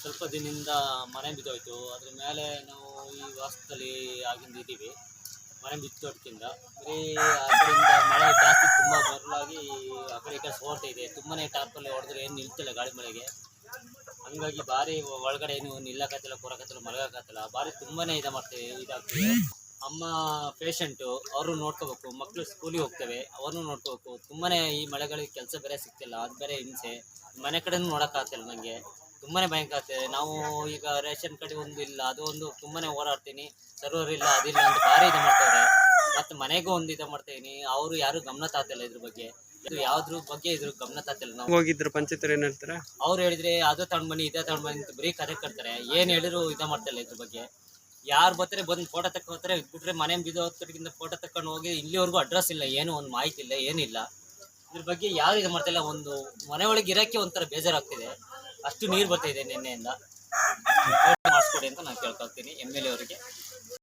ಸ್ವಲ್ಪ ದಿನದಿಂದ ಮನೆ ಬಿದ್ದೋಯ್ತು. ಅದ್ರ ಮೇಲೆ ನಾವು ಈ ವಾಸದಲ್ಲಿ ಆಗಿಂದ ಇದ್ದೀವಿ. ಮನೆ ಬಿದ್ದೋಟ್ಕಿಂದ ಬರೀ ಅದರಿಂದ ಮಳೆ ಜಾಸ್ತಿ ತುಂಬ ಬರಲಾಗಿ ಆ ಕಡೆ ಈ ಕಡೆ ಇದೆ. ತುಂಬನೇ ಟಾರ್ಪಲ್ಲಿ ಹೊಡೆದ್ರೆ ಏನು ನಿಲ್ತಿಲ್ಲ ಗಾಳಿ ಮಳೆಗೆ. ಹಂಗಾಗಿ ಭಾರಿ ಒಳಗಡೆ ಏನು ನಿಲ್ಲಕತ್ತಿಲ್ಲ ಕೊರಕತ್ತಿಲ್ಲ ಮಲಗಕತ್ತಿಲ್ಲ ಭಾರಿ ತುಂಬನೇ ಇದು ಮಾಡ್ತೇವೆ, ಇದಾಗ್ತದೆ. ಅಮ್ಮ ಪೇಷಂಟು ಅವರು ನೋಡ್ಕೋಬೇಕು. ಮಕ್ಕಳು ಸ್ಕೂಲಿಗೆ ಹೋಗ್ತವೆ, ಅವ್ರನ್ನೂ ನೋಡ್ಕೋಬೇಕು. ತುಂಬನೇ ಈ ಮಳೆಗಳಿಗೆ ಕೆಲಸ ಬೇರೆ ಸಿಗ್ತಿಲ್ಲ. ಅದು ಬೇರೆ ಹಿಂಸೆ. ಮನೆ ಕಡೆನೂ ನೋಡೋಕ್ಕಾಗ್ತಿಲ್ಲ ನನಗೆ ತುಂಬಾನೇ ಭಯಂಕರ ಆಗ್ತದೆ ನಾವು ಈಗ ರೇಷನ್ ಕಡೆ ಒಂದು ಇಲ್ಲ ಅದು ಒಂದು ತುಂಬಾ ಹೋರಾಡ್ತೀನಿ. ಸರ್ವರ್ ಇಲ್ಲ ಅದಿಲ್ಲ ಅಂತ ಭಾರಿ ಇದು ಮಾಡ್ತಾರೆ. ಮತ್ತು ಮನೆಗೂ ಒಂದು ಇದು ಮಾಡ್ತೀನಿ. ಅವರು ಯಾರು ಗಮನ ತಾತಿಲ್ಲ ಇದ್ರ ಬಗ್ಗೆ. ಇದು ಯಾವ್ದ್ರ ಬಗ್ಗೆ ಇದ್ರ ಗಮನ ತಾತಿಲ್ಲ ನಾವು. ಹೋಗಿದ್ರು ಪಂಚಾಯತ್ ಏನ್ ಹೇಳ್ತಾರೆ? ಅವ್ರು ಹೇಳಿದ್ರೆ ಅದು ತಗೊಂಡ್ ಬನ್ನಿ ಇದೇ ತಗೊಂಡ್ ಬನ್ನಿ ಅಂತ ಬರೀ ಕರೆ ಕಟ್ತಾರೆ. ಏನ್ ಹೇಳಿದ್ರು ಇದ ಮಾಡ್ತಿಲ್ಲ ಇದ್ರ ಬಗ್ಗೆ. ಯಾರು ಬರ್ತಾರೆ ಬಂದು ಫೋಟೋ ತಕ್ಕೋತಾರೆ ಬಿಟ್ರೆ ಮನೆ ಬಿದ್ದು ಹೊತ್ತಕ್ಕಿಂತ ಫೋಟೋ ತಕೊಂಡು ಹೋಗಿ ಇಲ್ಲಿವರೆಗೂ ಅಡ್ರೆಸ್ ಇಲ್ಲ ಏನು ಒಂದು ಮಾಹಿತಿ ಇಲ್ಲ ಏನಿಲ್ಲ. ಇದ್ರ ಬಗ್ಗೆ ಯಾರು ಇದು ಮಾಡ್ತಿಲ್ಲ ಒಂದು ಮನೆ ಒಳಗೆ ಇರೋಕ್ಕೆ ಒಂಥರ ಬೇಜಾರಾಗ್ತಿದೆ. ಅಷ್ಟು ನೀರು ಬರ್ತಾ ಇದೆ ನಿನ್ನೆಯಿಂದ. ಮಾಡಿಸ್ಕೊಡಿ ಅಂತ ನಾನು ಕೇಳ್ಕೊಳ್ತೀನಿ. ಎಂ ಎಲ್ ಎ ಅವರಿಗೆ.